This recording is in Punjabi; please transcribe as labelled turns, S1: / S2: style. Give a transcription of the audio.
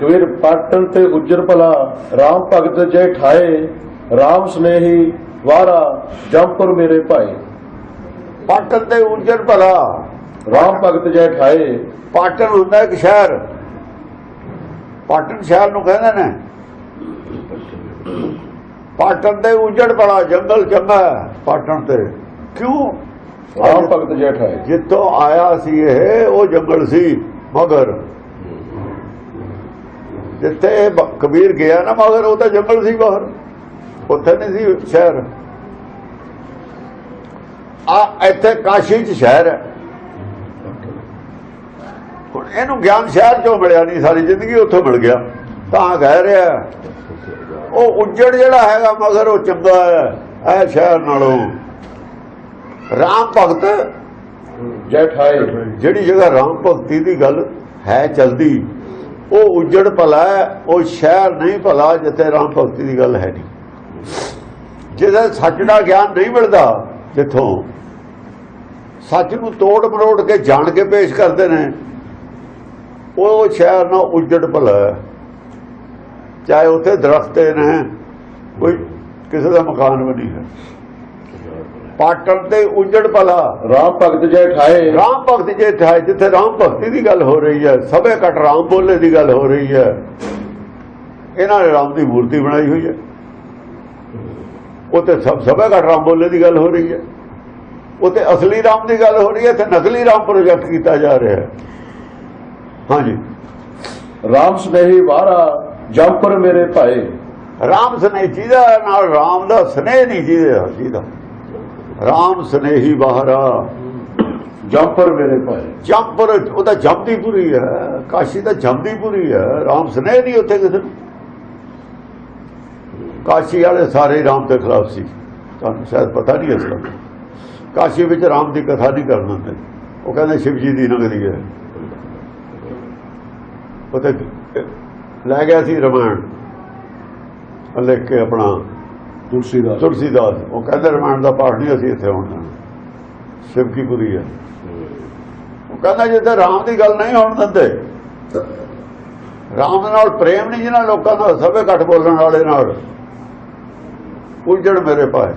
S1: ਕਵੀਰ ਪਾਟਨ ਤੇ ਉਜਰ ਭਲਾ RAM ਭਗਤ ਜੈ ਠਾਏ RAM ਸਨੇਹੀ ਵਾਰਾ ਜੰਪੁਰ ਮੇਰੇ ਭਾਈ
S2: ਪਾਟਨ ਤੇ ਉਜੜ ਭਲਾ
S1: RAM ਭਗਤ ਜੈ ਠਾਏ।
S2: ਪਾਟਨ ਹੁੰਦਾ ਇੱਕ ਸ਼ਹਿਰ। ਪਾਟਨ ਸ਼ਹਿਰ ਨੂੰ ਕਹਿੰਦੇ ਨੇ। ਪਾਟਨ ਤੇ ਉਜੜ ਭਲਾ ਜੰਗਲ ਚੰਗਾ ਹੈ, ਪਾਟਨ ਤੇ। ਕਿਉਂ?
S1: RAM ਭਗਤ ਜੈ ਠਾਏ।
S2: ਜਿੱਥੋਂ ਆਇਆ ਸੀ ਇਹ ਉਹ ਜੰਗਲ ਸੀ ਮਗਰ। ਜਿੱਥੇ ਕਬੀਰ ਗਿਆ ਨਾ ਮਗਰ ਉਹ ਤਾਂ ਜੰਗਲ ਸੀ ਬਾਹਰ। ਉੱਥੇ ਨਹੀਂ ਸੀ ਸ਼ਹਿਰ। ਆ ਇੱਥੇ ਕਾਸ਼ੀ ਚ ਸ਼ਹਿਰ ਹੈ। ਹੁਣ ਇਹਨੂੰ ਗਿਆਨ ਸ਼ਹਿਰ ਚੋਂ ਮਿਲਿਆ ਨਹੀਂ ਸਾਰੀ ਜ਼ਿੰਦਗੀ ਉੱਥੋਂ ਮਿਲ ਗਿਆ। ਤਾਂ ਕਹਿ ਰਿਹਾ ਉਹ ਉੱਜੜ ਜਿਹੜਾ ਹੈਗਾ ਮਗਰ ਉਹ ਚੰਗਾ ਹੈ ਇਹ ਸ਼ਹਿਰ ਨਾਲੋਂ। ਰਾਮ ਭਗਤ
S1: ਜੈ ਠਾਏ
S2: ਜਿਹੜੀ ਜਗ੍ਹਾ ਰਾਮ ਭਗਤੀ ਦੀ ਗੱਲ ਹੈ ਚਲਦੀ ਉਹ ਉਜੜ ਭਲਾ ਉਹ ਸ਼ਹਿਰ ਨਹੀਂ ਭਲਾ ਜਿੱਥੇ ਰਾਮ ਭਗਤੀ ਦੀ ਗੱਲ ਹੈ ਨਹੀਂ। ਜਿਹਦਾ ਸੱਚ ਦਾ ਗਿਆਨ ਨਹੀਂ ਮਿਲਦਾ ਜਿੱਥੋਂ। ਸੱਚ ਨੂੰ ਤੋੜ ਮਰੋੜ ਕੇ ਜਾਣ ਕੇ ਪੇਸ਼ ਕਰਦੇ ਨੇ। ਉਹ ਸ਼ਹਿਰ ਨਾ ਉਜੜ ਭਲਾ ਚਾਹੇ ਉੱਥੇ ਦਰਖਤੇ ਨੇ, ਕੋਈ ਕਿਸੇ ਦਾ ਮਕਾਨ ਵੀ ਨਹੀਂ ਹੈ। ਪਾਟਣ ਤੇ ਉਜੜ ਭਲਾ।
S1: RAM ਭਗਤ ਜੈ ਠਾਏ।
S2: ਰਾਮ ਭਗਤ ਜੇ ਹੈ ਜਿੱਥੇ ਰਾਮ ਭਗਤੀ ਦੀ ਗੱਲ ਹੋ ਰਹੀ ਹੈ ਸਭੇ ਘਟ ਰਾਮ ਬੋਲੇ ਦੀ ਗੱਲ ਹੋ ਰਹੀ ਹੈ। ਇਹਨਾਂ ਨੇ ਰਾਮ ਦੀ ਮੂਰਤੀ ਬਣਾਈ ਹੋਈ ਹੈ। ਉੱਥੇ ਸਭ ਸਭੇ ਘਟ ਰਾਮ ਬੋਲੇ ਦੀ ਗੱਲ ਹੋ ਰਹੀ ਹੈ। ਉੱਥੇ ਅਸਲੀ ਰਾਮ ਦੀ ਗੱਲ ਹੋ ਰਹੀ ਹੈ ਤੇ ਨਕਲੀ ਰਾਮ ਪ੍ਰੋਜੈਕਟ ਕੀਤਾ ਜਾ ਰਿਹਾ ਹੈ। ਹਾਂਜੀ।
S1: RAM ਸਨੇਹੀ ਵਾਰਾ ਜੰਪੁਰ ਮੇਰੇ ਭਾਈ
S2: ਰਾਮ ਸਨੇਹ ਜਿਹਦਾ ਨਾਲ ਰਾਮ ਦਾ ਸਨੇਹ ਨਹੀਂ ਜਿਹਦਾ ਜਿਹਦਾ ਰਾਮ ਸਨੇਹੀ ਬਾਹਰਾ,
S1: ਜੰਪੁਰ ਮੇਰੇ ਭਾਈ।
S2: ਜੰਪਰ ਉਹਦਾ ਜੰਮਦੀ ਪੂਰੀ ਹੈ, ਕਾਸ਼ੀ ਦਾ ਜੰਮਦੀ ਪੂਰੀ ਹੈ, ਰਾਮ ਸਨੇਹ ਨਹੀਂ ਉੱਥੇ ਕਿਸੇ ਨੂੰ। ਕਾਸ਼ੀ ਵਾਲੇ ਸਾਰੇ ਰਾਮ ਦੇ ਖਿਲਾਫ ਸੀ। ਤੁਹਾਨੂੰ ਸ਼ਾਇਦ ਪਤਾ ਨਹੀਂ ਇਸ ਦਾ। ਕਾਸ਼ੀ ਵਿੱਚ ਰਾਮ ਦੀ ਕਥਾ ਨਹੀਂ ਕਰਨ ਤੇ ਉਹ ਕਹਿੰਦੇ ਸ਼ਿਵ ਜੀ ਦੀ ਨਗਰੀ ਹੈ। ਉੱਥੇ ਲੈ ਗਿਆ ਸੀ ਰਮਾਇਣ। ਲਿਖ ਕੇ ਆਪਣਾ
S1: ਤੁਲਸੀਦਾਸ।
S2: ਤੁਲਸੀਦਾਸ। ਉਹ ਕਹਿੰਦੇ ਰਮਾਇਣ ਦਾ ਪਾਠ ਨਹੀਂ, ਅਸੀਂ ਇੱਥੇ ਹੋਣ ਦੇਣਾ ਸ਼ਿਵ ਕੀ ਪੁਰੀ ਹੈ। ਉਹ ਕਹਿੰਦਾ ਜਿੱਥੇ ਰਾਮ ਦੀ ਗੱਲ ਨਹੀਂ ਹੋਣ ਦਿੰਦੇ, ਰਾਮ ਨਾਲ ਪ੍ਰੇਮ ਨਹੀਂ ਜਿਹਨਾਂ ਲੋਕਾਂ ਦਾ ਸਭੇ ਘੱਟ ਬੋਲਣ ਵਾਲੇ ਨਾਲ। ਉਜੜ ਮੇਰੇ ਭਾਏ।